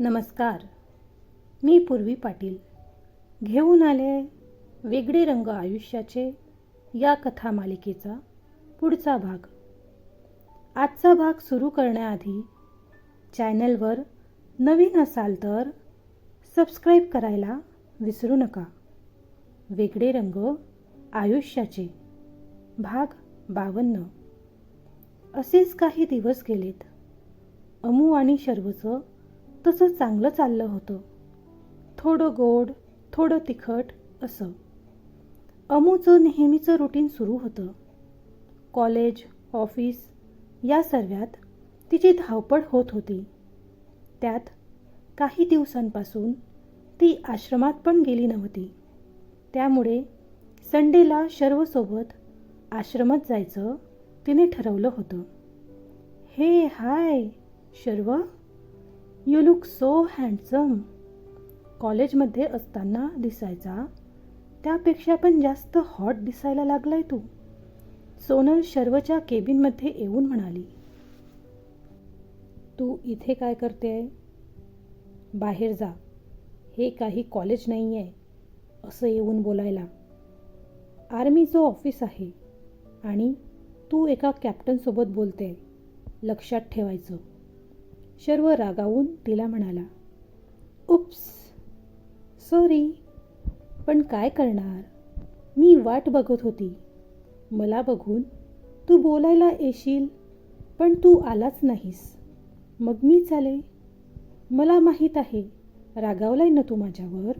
नमस्कार. मी पूर्वी पाटील. घेऊन आले वेगळे रंग आयुष्याचे या कथा मालिकेचा पुढचा भाग. आजचा भाग सुरू करण्याआधी चॅनलवर नवीन असाल तर सबस्क्राईब करायला विसरू नका. वेगळे रंग आयुष्याचे. भाग बावन्न. असेच काही दिवस गेलेत. अमू आणि शर्वचं तसं चांगलं चाललं होतं. थोडं गोड थोडं तिखट असं. अमूचं नेहमीचं रुटीन सुरू होतं. कॉलेज ऑफिस या सर्वात तिची धावपळ होत होती. त्यात काही दिवसांपासून ती आश्रमात पण गेली नव्हती. त्यामुळे संडेला शर्वसोबत आश्रमात जायचं तिने ठरवलं होतं. हे hi Sharv! You look so handsome कॉलेजमध्ये असताना दिसायचा. त्यापेक्षा पण जास्त हॉट दिसायला लागलाय तू. सोनल शर्वच्या केबिनमध्ये येऊन म्हणाली. तू इथे काय करते आहे बाहेर जा. हे काही कॉलेज नाही आहे असं येऊन बोलायला. आर्मीचं ऑफिस आहे आणि तू एका कॅप्टनसोबत बोलते लक्षात ठेवायचं. शर्व रागावून तिला म्हणाला उप्स सॉरी पण काय करणार? मी वाट बघत होती. मला बघून तू बोलायला येशील पण तू आलाच नाहीस. मग मी चाले? मला माहीत आहे रागावलाय ना तू माझ्यावर?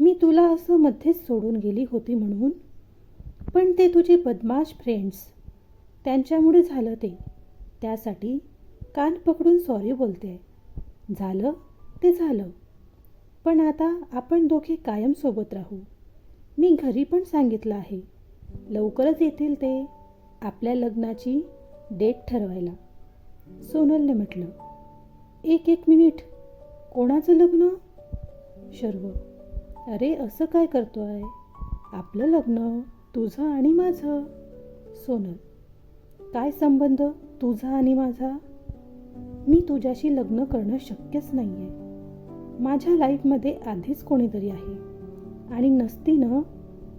मी तुला असं मध्येच सोडून गेली होती म्हणून? पण ते तुझे बदमाश फ्रेंड्स त्यांच्यामुळे झालं ते. त्यासाठी कान पकडून सॉरी बोलते. झालं? ते झालं. पण आता आपण दोघे कायम सोबत राहू. मी घरी पण सांगितलं आहे. लवकरच येतील ते आपल्या लग्नाची डेट ठरवायला. सोनलने म्हटलं एक एक मिनिट. कोणाचं लग्न? शर्व. अरे असं काय करतो आहे आपलं लग्न तुझं आणि माझं. सोनल काय संबंध? तुझा आणि माझा? मी तुझ्याशी लग्न करणं शक्यच नाही आहे माझ्या लाईफमध्ये आधीच कोणीतरी आहे. आणि नसती ना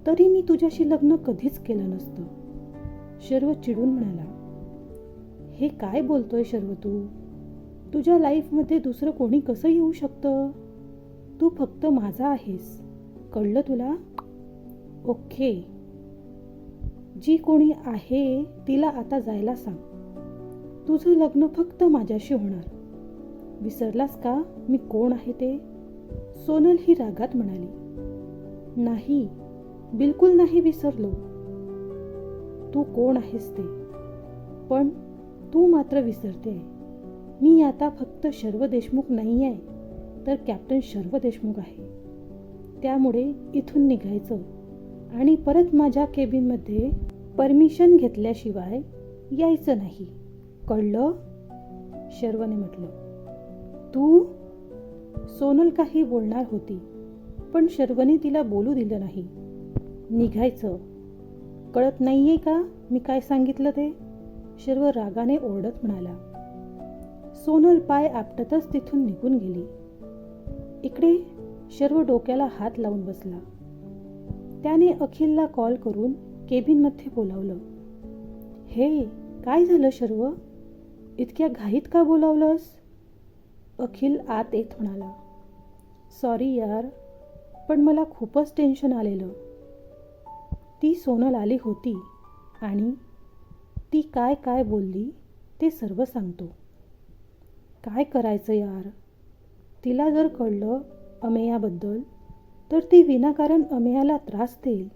तरी मी तुझ्याशी लग्न कधीच केलं नसतं. शर्व चिडून म्हणाला हे काय बोलतोय शर्व तू? तुझ्या लाईफमध्ये दुसरं कोणी कसं येऊ शकतं? तू फक्त माझा आहेस. कळलं तुला? ओके. जी कोणी आहे तिला आता जायला सांग. तुझं लग्न फक्त माझ्याशी होणार. विसरलास का मी कोण आहे ते? सोनल ही रागात म्हणाली. नाही बिलकुल नाही विसरलो. तू कोण आहेस ते? पण तू मात्र विसरते. मी आता फक्त शर्व देशमुख नाही आहे तर कॅप्टन शर्व देशमुख आहे. त्यामुळे इथून निघायचं आणि परत माझ्या केबिनमध्ये परमिशन घेतल्याशिवाय यायचं नाही. कळलं? शर्वने म्हटलं तू सोनल काही बोलणार होती पण शर्वने तिला बोलू दिलं नाही. निघायचं. कळत नाहीये का मी काय सांगितलं ते? शर्व रागाने ओरडत म्हणाला. सोनल पाय आपटतच तिथून निघून गेली. इकडे शर्व डोक्याला हात लावून बसला. त्याने अखिलला कॉल करून केबिनमध्ये बोलावलं. हे काय झालं शर्व? इतक्या घाईत का बोलावलंस? अखिल आत येत म्हणाला. सॉरी यार पण मला खूपच टेन्शन आलेलं. ती सोनल आली होती आणि ती काय काय बोलली ते सर्व सांगतो. काय करायचं यार? तिला जर कळलं अमेयाबद्दल तर ती विनाकारण अमेयाला त्रास देईल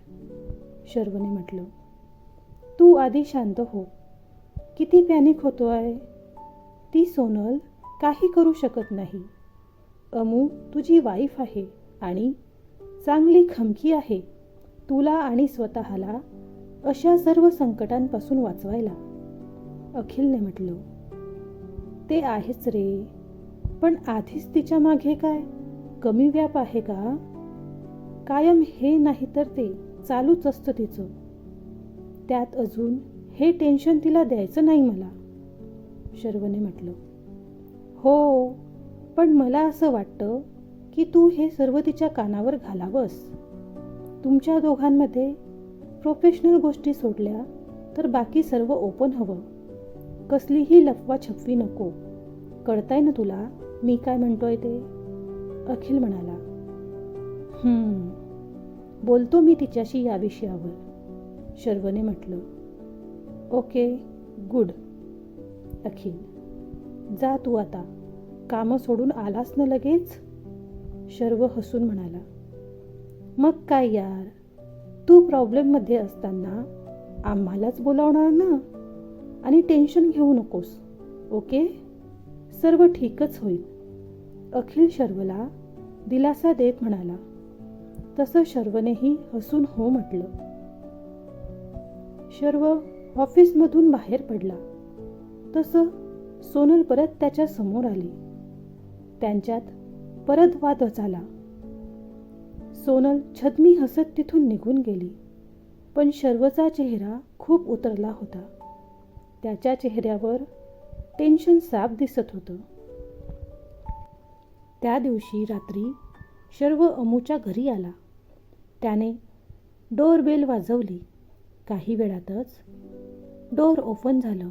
शर्वने म्हटलं. तू आधी शांत हो. किती पॅनिक होतो आहे ती सोनल काही करू शकत नाही. अमू तुझी वाईफ आहे आणि चांगली खमकी आहे. तुला आणि स्वतःला अशा सर्व संकटांपासून वाचवायला. अखिलने म्हटलं ते आहेच रे. पण आधीच तिच्यामागे काय? कमी व्याप आहे का? कायम हे नाही तर ते चालूच असतं तिचं. त्यात अजून हे टेन्शन तिला द्यायचं नाही मला. शर्वने म्हटलं हो पण मला असं वाटतं की तू हे सर्व तिच्या कानावर घालावंस. तुमच्या दोघांमध्ये प्रोफेशनल गोष्टी सोडल्या तर बाकी सर्व ओपन हवं. कसलीही लफवा छपवी नको. कळताय ना तुला मी काय म्हणतोय ते? अखिल म्हणाला बोलतो मी तिच्याशी या विषयावर. शर्वने म्हटलं ओके गुड. अखिल जा तू आता. कामं सोडून आलास ना लगेच? शर्व हसून म्हणाला. मग काय यार? तू प्रॉब्लेममध्ये असताना आम्हालाच बोलावणार ना? आणि टेन्शन घेऊ नकोस ओके? सर्व ठीकच होईल. अखिल शर्वला दिलासा देत म्हणाला. तसं शर्वनेही हसून हो म्हटलं. शर्व ऑफिसमधून बाहेर पडला. तसं सोनल परत त्याच्यासमोर आली. त्यांच्यात परत वादच आला सोनल छदमी हसत तिथून निघून गेली. पण शर्वचा चेहरा खूप उतरला होता. त्याच्या चेहऱ्यावर टेन्शन साफ दिसत होतं. त्या दिवशी रात्री शर्व अमूच्या घरी आला. त्याने डोरबेल वाजवली. काही वेळातच डोर ओपन झालं.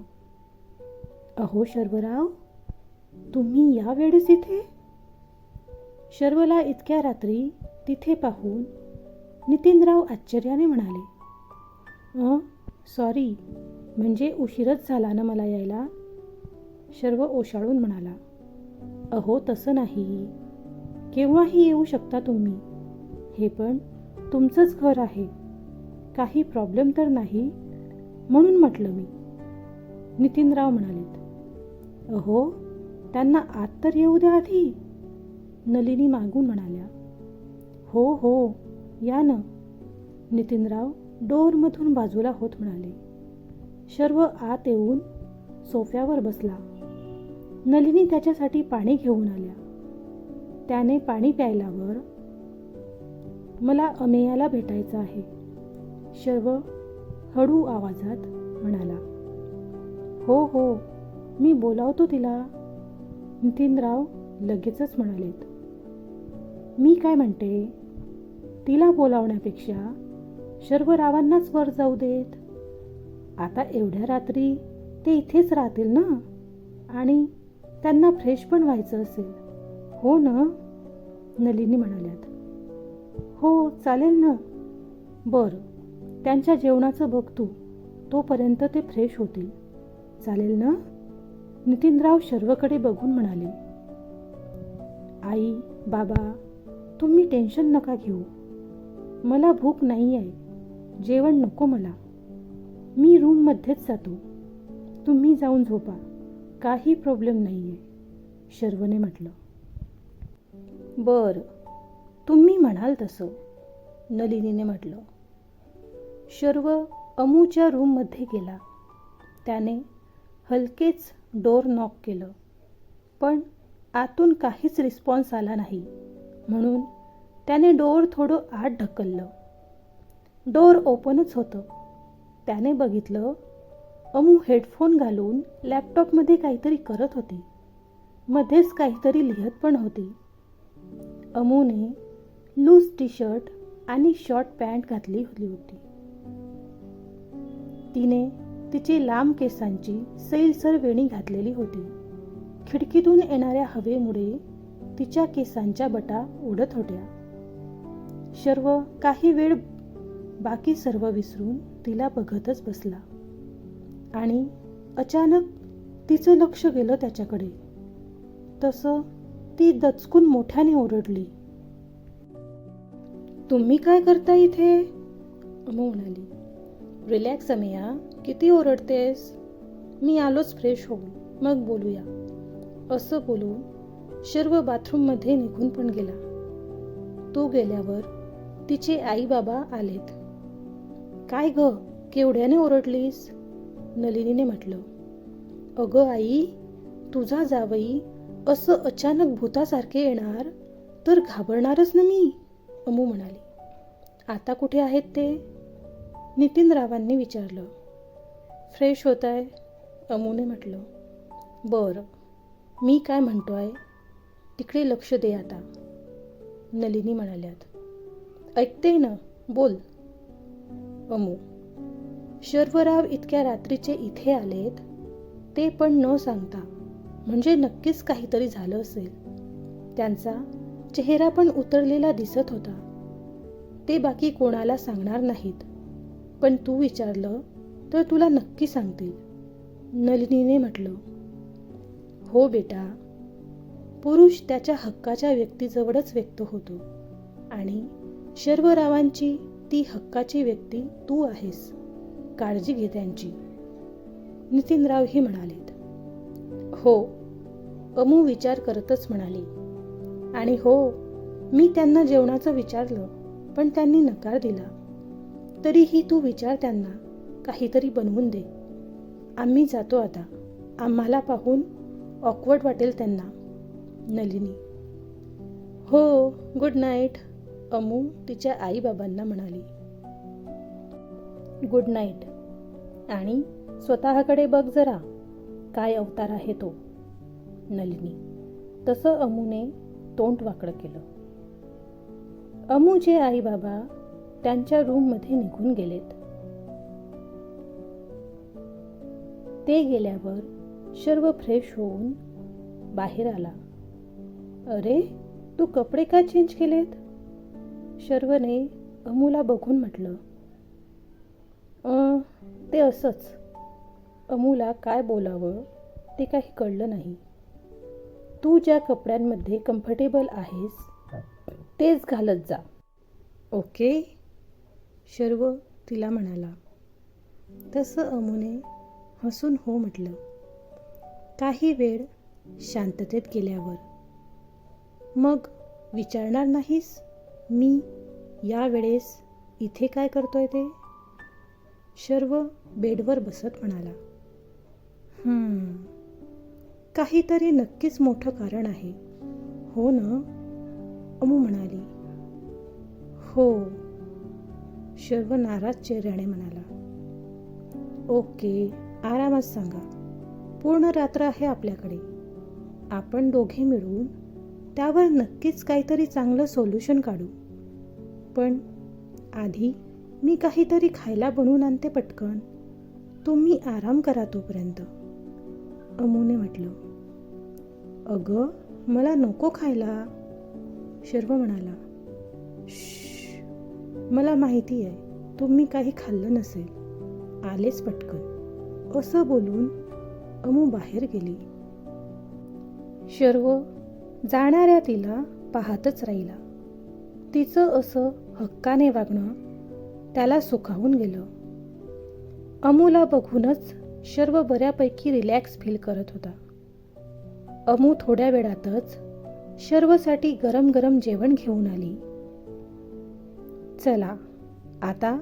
अहो शर्वराव तुम्ही या वेळेस इथे? शर्वला इतक्या रात्री तिथे पाहून नितीनराव आश्चर्याने म्हणाले अ सॉरी म्हणजे उशीरच झाला ना मला यायला? शर्व ओशाळून म्हणाला अहो तसं नाही. केव्हाही येऊ शकता तुम्ही. हे पण तुमचंच घर आहे. काही प्रॉब्लेम तर नाही. म्हणून म्हटलं मी. नितीनराव म्हणालेत अहो त्यांना आत तर येऊ द्या आधी. नलिनी मागून म्हणाल्या हो हो या ना. नितीनराव डोरमधून बाजूला होत म्हणाले. सर्व आत येऊन सोफ्यावर बसला. नलिनी त्याच्यासाठी पाणी घेऊन आल्या. त्याने पाणी प्यायल्यावर मला अमेयाला भेटायचं आहे. शर्व हळू आवाजात म्हणाला हो हो मी बोलावतो तिला. नितीनराव लगेचच म्हणालेत मी काय म्हणते? तिला बोलावण्यापेक्षा शर्वरावांनाच वर जाऊ देत. आता एवढ्या रात्री ते इथेच राहतील ना? आणि त्यांना फ्रेश पण व्हायचं असेल हो ना? नलिनी म्हणाल्यात हो चालेल ना. बरं त्यांच्या जेवणाचं बघ तू. तोपर्यंत ते फ्रेश होतील. चालेल ना? नितीनराव शर्वकडे बघून म्हणाले. आई बाबा तुम्ही टेन्शन नका घेऊ. मला भूक नाही आहे. जेवण नको मला. मी रूममध्येच जातो. तुम्ही जाऊन झोपा. काही प्रॉब्लेम नाही आहे शर्वने म्हटलं. बरं. तुम्ही म्हणाल तसं. नलिनीने म्हटलं. शर्व अमूच्या रूममध्ये गेला. त्याने हलकेच डोर नॉक केलं. पण आतून काहीच रिस्पॉन्स आला नाही. म्हणून त्याने डोर थोडं आत ढकललं. डोर ओपनच होतं. त्याने बघितलं अमू हेडफोन घालून लॅपटॉपमध्ये काहीतरी करत होती. मध्येच काहीतरी लिहत पण होती. अमूने लूज टी शर्ट आणि शॉर्ट पॅन्ट घातली होती. तिने तिची लांब केसांची सैलसर वेणी घातलेली होती. खिडकीतून येणाऱ्या हवेमुळे तिच्या केसांच्या बटा उडत होत्या. सर्व काही वेळ बाकी सर्व विसरून तिला बघतच बसला. आणि अचानक तिचं लक्ष गेलं त्याच्याकडे. तसं ती दचकून मोठ्याने ओरडली. तुम्ही काय करता इथे? अमो म्हणाली. रिलॅक्स अमिया किती ओरडतेस? मी आलोच फ्रेश होऊन. मग बोलूया. असं बोलून शर्व बाथरूममध्ये निघून पण गेला. तो गेल्यावर तिचे आई बाबा आलेत. काय ग? केवढ्याने ओरडलीस? नलिनीने म्हटलं. अगं आई तुझा जावई असं अचानक भूतासारखे येणार तर घाबरणारच ना मी अमू म्हणाली. आता कुठे आहेत ते? नितीनरावांनी विचारलं फ्रेश होत आहे अमूने म्हटलं बरं मी काय म्हणतो आहे तिकडे लक्ष दे आता. नलिनी म्हणाल्यात ऐकते ना बोल. अमू शर्वराव इतक्या रात्रीचे इथे आलेत ते पण न सांगता म्हणजे नक्कीच काहीतरी झालं असेल. त्यांचा चेहरा पण उतरलेला दिसत होता. ते बाकी कोणाला सांगणार नाहीत. पण तू विचारलं तर तुला नक्की सांगतील. नलिनीने म्हटलं हो बेटा. पुरुष त्याच्या हक्काच्या व्यक्तीजवळच व्यक्त होतो आणि शर्वरावांची ती हक्काची व्यक्ती तू आहेस काळजी घे त्यांची. नितीनरावही म्हणालेत. हो. अमू विचार करतच म्हणाली. आणि हो मी त्यांना जेवणाचं विचारलं पण त्यांनी नकार दिला. तरीही तू विचार त्यांना काहीतरी बनवून दे. आम्ही जातो आता. आम्हाला पाहून ऑकवर्ड वाटेल त्यांना. नलिनी. हो गुड नाईट अमू तिच्या आईबाबांना म्हणाली. गुड नाईट आणि स्वतःकडे बघ जरा काय अवतार आहे तो. नलिनी. तसं अमूने तोंड वाकडं केलं. अमूचे जे आईबाबा त्यांच्या रूममध्ये निघून गेलेत. ते गेल्यावर सर्व फ्रेश होऊन बाहेर आला. अरे तू कपडे का चेंज केलेत? शर्वने अमूला बघून म्हटलं. ते असंच. अमूला काय बोलावं ते काही कळलं नाही. तू ज्या कपड्यांमध्ये कम्फर्टेबल आहेस तेच घालत जा. ओके? शर्व तिला म्हणाला तसं अमुने हसून हो म्हटलं. काही वेळ शांततेत गेल्यावर. मग विचारणार नाहीस मी यावेळेस इथे काय करतोय ते? शर्व बेडवर बसत म्हणाला काहीतरी नक्कीच मोठं कारण आहे. हो ना? अमू म्हणाली हो शर्व नाराज चेहऱ्याने म्हणाला ओके आरामात सांगा. पूर्ण रात्र आहे आपल्याकडे. आपण दोघे मिळून त्यावर नक्कीच काहीतरी चांगलं सोल्युशन काढू. पण आधी मी काहीतरी खायला बनवून आणते पटकन. तुम्ही आराम करा तोपर्यंत. अमूने म्हटलं अगं मला नको खायला. शर्व म्हणाला श मला माहिती आहे तुम्ही काही खाल्लं नसेल. आलेच पटकन. असं बोलून अमू बाहेर गेली. शर्व जाणाऱ्या तिला पाहतच राहिला. तिचं असं हक्काने वागणं त्याला सुखावून गेलं. अमूला बघूनच शर्व बऱ्यापैकी रिलॅक्स फील करत होता. अमू थोड्या वेळातच शर्वसाठी गरम गरम जेवण घेऊन आली. चला आता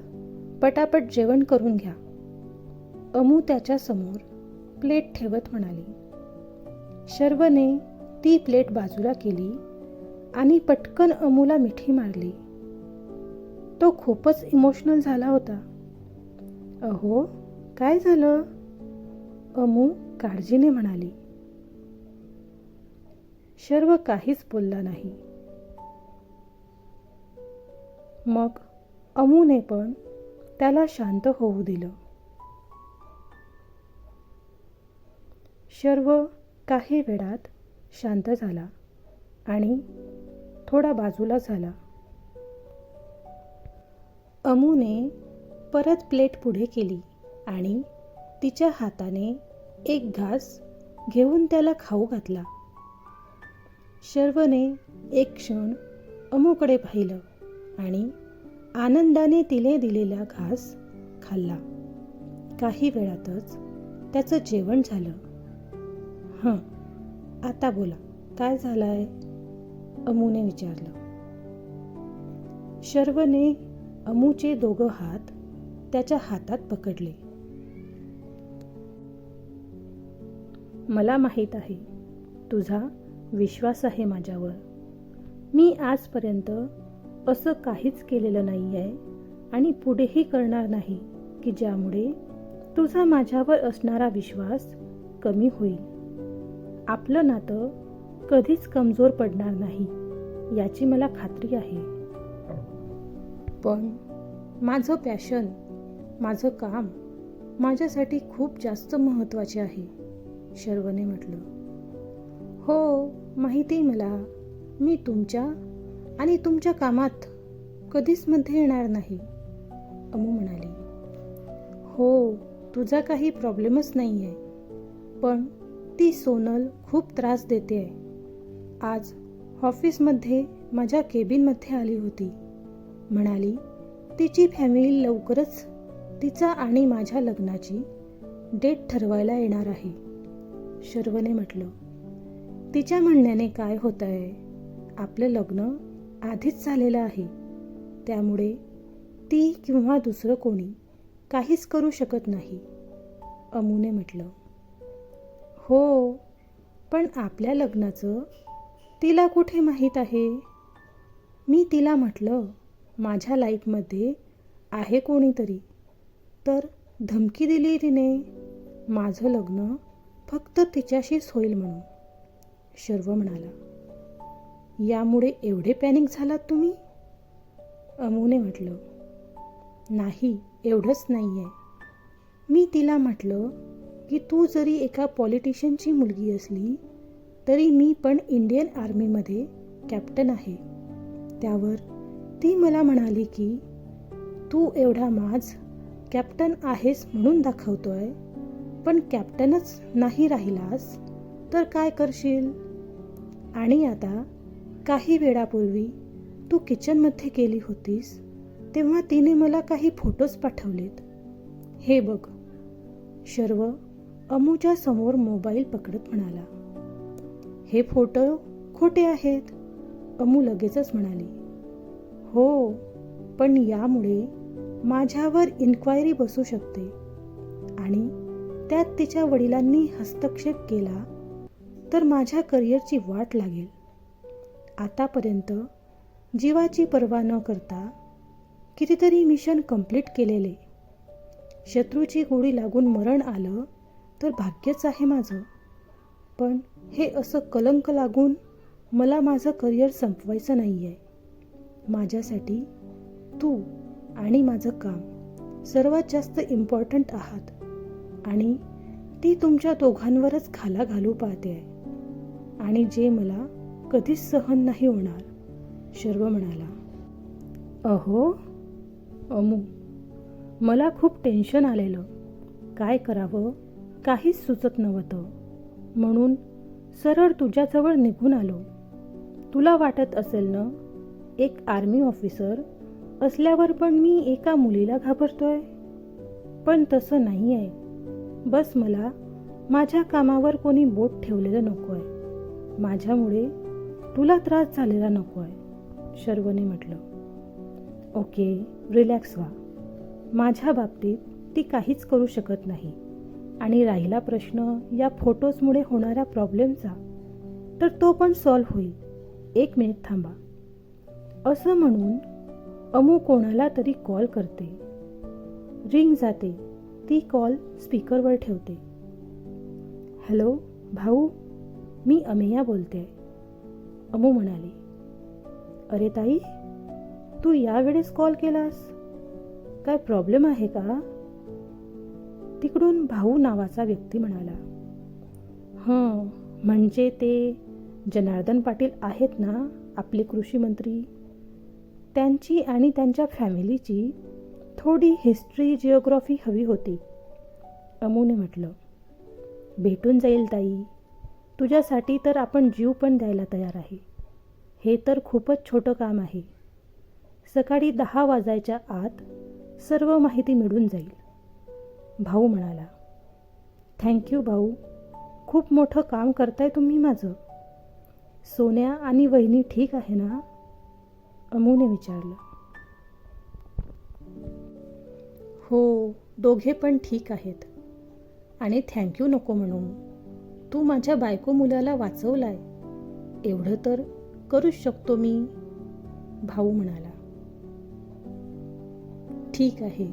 पटापट जेवण करून घ्या. अमू त्याच्यासमोर प्लेट ठेवत म्हणाली. शर्वने ती प्लेट बाजूला केली आणि पटकन अमूला मिठी मारली. तो खूपच इमोशनल झाला होता. अहो काय झालं? अमू काळजीने म्हणाली. शर्व काहीच बोलला नाही. मग अमूने पण त्याला शांत होऊ दिलं. शर्व काही वेळात शांत झाला आणि थोडा बाजूला झाला. अमूने परत प्लेट पुढे केली आणि तिच्या हाताने एक घास घेऊन त्याला खाऊ घातला. शर्वने एक क्षण अमूकडे पाहिलं. आणि आनंदाने तिने दिलेला घास खाल्ला. काही वेळातच त्याचं जेवण झालं. हं आता बोला काय झालंय? अमूने विचारलं. शर्वने अमूचे दोघं हात त्याच्या हातात पकडले. मला माहीत आहे तुझा विश्वास आहे माझ्यावर. मी आजपर्यंत असं काहीच केलेलं नाही आहे आणि पुढेही करणार नाही की ज्यामुळे तुझा माझ्यावर असणारा विश्वास कमी होईल. आपलं नातं कधीच कमजोर पडणार नाही याची मला खात्री आहे. पण माझं पॅशन माझं काम माझ्यासाठी खूप जास्त महत्त्वाचे आहे शर्वने म्हटलं. हो माहिती मला. मी तुमच्या आणि तुमच्या कामात कधीच मध्ये येणार नाही. अमू म्हणाली. हो तुझा काही प्रॉब्लेमच नाही आहे पण ती सोनल खूप त्रास देते. आहे आज ऑफिसमध्ये माझ्या केबिनमध्ये आली होती. म्हणाली तिची फॅमिली लवकरच तिचा आणि माझ्या लग्नाची डेट ठरवायला येणार आहे. शर्वने म्हटलं तिच्या म्हणण्याने काय होत आहे आपलं लग्न आधीच झालेलं आहे. त्यामुळे ती किंवा दुसरं कोणी काहीच करू शकत नाही. अमूने म्हटलं हो पण आपल्या लग्नाचं तिला कुठे माहीत आहे? मी तिला म्हटलं माझ्या लाईफमध्ये आहे कोणीतरी. तर धमकी दिली तिने माझं लग्न फक्त तिच्याशीच होईल म्हणून. शर्व म्हणाला यामुळे एवढे पॅनिक झालात तुम्ही? अमूने म्हटलं नाही एवढंच नाही आहे मी तिला म्हटलं की तू जरी एका पॉलिटिशियनची मुलगी असली तरी मी पण इंडियन आर्मीमध्ये कॅप्टन आहे. त्यावर ती मला म्हणाली की तू एवढा माझ कॅप्टन आहेस म्हणून दाखवतोय पण कॅप्टनच नाही राहिलास तर काय करशील? आणि आता काही वेळापूर्वी तू किचनमध्ये गेली होतीस तेव्हा तिने मला काही फोटोज पाठवलेत. हे बघ. शर्व अमूच्या समोर मोबाईल पकडत म्हणाला. हे फोटो खोटे आहेत अमू लगेचच म्हणाली. हो पण यामुळे माझ्यावर इन्क्वायरी बसू शकते. आणि त्यात तिच्या वडिलांनी हस्तक्षेप केला तर माझ्या करिअरची वाट लागेल. आतापर्यंत जीवाची पर्वा न करता कितीतरी मिशन कंप्लीट केलेले. शत्रूची गोळी लागून मरण आलं तर भाग्यच आहे माझं. पण हे असं कलंक लागून मला माझं करिअर संपवायचं नाही आहे माझ्यासाठी तू आणि माझं काम सर्वात जास्त इम्पॉर्टंट आहात आणि ती तुमच्या दोघांवरच घाला घालू पाहते आहे आणि जे मला कधीच सहन नाही होणार. शर्व म्हणाला अहो अमू मला खूप टेन्शन आलेलं. काय करावं? काहीच सुचत नव्हतं. म्हणून सरळ तुझ्याजवळ निघून आलो. तुला वाटत असेल ना एक आर्मी ऑफिसर असल्यावर पण मी एका मुलीला घाबरतोय? पण तसं नाही आहे बस मला माझ्या कामावर कोणी बोट ठेवलेलं नको आहे माझ्यामुळे तुला त्रास झालेला नको आहे शर्वने म्हटलं. ओके रिलॅक्स व्हा. माझ्या बाबतीत ती काहीच करू शकत नाही. आणि राहिला प्रश्न या फोटोजमुळे होणाऱ्या प्रॉब्लेमचा तर तो पण सॉल्व्ह होईल. एक मिनिट थांबा. असं म्हणून अमू कोणाला तरी कॉल करते. रिंग जाते. ती कॉल स्पीकरवर ठेवते. हॅलो भाऊ मी अमेया बोलते अमू म्हणाली अरे ताई तू यावेळेस कॉल केलास? काय प्रॉब्लेम आहे का? तिकडून भाऊ नावाचा व्यक्ती म्हणाला हं म्हणजे ते जनार्दन पाटील आहेत ना आपले कृषी मंत्री? त्यांची आणि त्यांच्या फॅमिलीची थोडी हिस्ट्री जिओग्राफी हवी होती. अमूने म्हटलं भेटून जाईल ताई. तुझ्यासाठी तर आपण जीव पण द्यायला तयार आहे. हे तर खूपच छोटं काम आहे. सकाळी दहा वाजायच्या आत सर्व माहिती मिळून जाईल. भाऊ म्हणाला थँक्यू भाऊ. खूप मोठं काम करताय तुम्ही माझं. सोन्या आणि वहिनी ठीक आहे ना? अमूने विचारलं. हो दोघे पण ठीक आहेत. आणि थँक्यू नको म्हणू तू माझ्या बायको मुलाला वाचवलाय. एवढं तर करूच शकतो मी भाऊ म्हणाला. ठीक आहे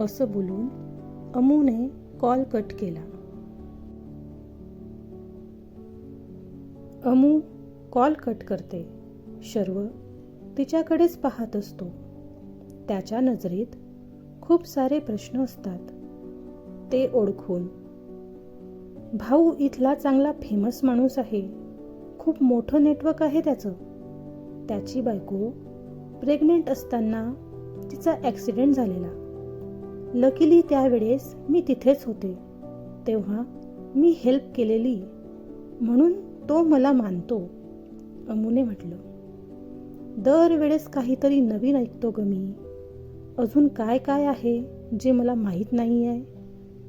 असं बोलून अमूने कॉल कट केला. अमू कॉल कट करते. शर्व तिच्याकडेच पाहत असतो. त्याच्या नजरेत खूप सारे प्रश्न असतात. ते ओळखून भाऊ इथला चांगला फेमस माणूस आहे. खूप मोठं नेटवर्क आहे त्याचं. त्याची बायको प्रेग्नेंट असताना तिचा ॲक्सिडेंट झालेला. लकीली त्यावेळेस मी तिथेच होते. तेव्हा मी हेल्प केलेली. म्हणून तो मला मानतो. अमुने म्हटलं दरवेळेस काहीतरी नवीन ऐकतो ग मी. अजून काय काय आहे जे मला माहीत नाही आहे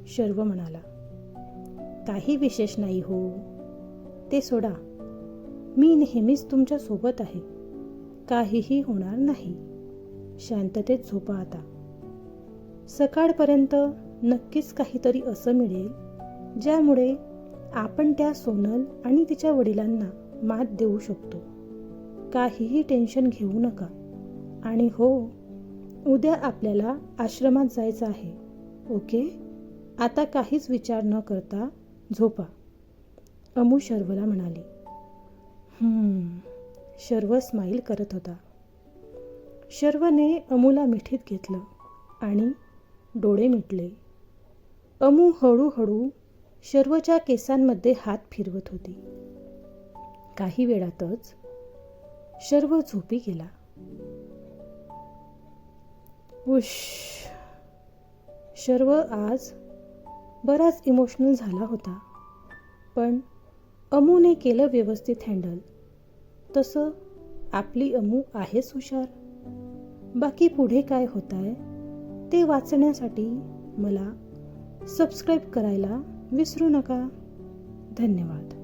शर्व म्हणाला. काही विशेष नाही हो. ते सोडा. मी नेहमीच तुमच्यासोबत आहे. काहीही होणार नाही. शांततेत झोपा आता. सकाळपर्यंत नक्कीच काहीतरी असं मिळेल ज्यामुळे आपण त्या सोनल आणि तिच्या वडिलांना मात देऊ शकतो. काहीही टेन्शन घेऊ नका. आणि हो उद्या आपल्याला आश्रमात जायचं आहे ओके? आता काहीच विचार न करता झोपा. अमू शर्वला म्हणाली. "हम्म." शर्व स्माईल करत होता. शर्वने अमूला मिठीत घेतलं आणि डोळे मिटले. अमू हळूहळू शर्वच्या केसांमध्ये हात फिरवत होती. काही वेळातच शर्व झोपी गेला. उश शर्व आज बराच इमोशनल झाला होता. पण अमूने केलं व्यवस्थित हँडल. तसं आपली अमू आहेच हुशार बाकी पुढे काय होत आहे ते वाचण्यासाठी मला सबस्क्राईब करायला विसरू नका. धन्यवाद.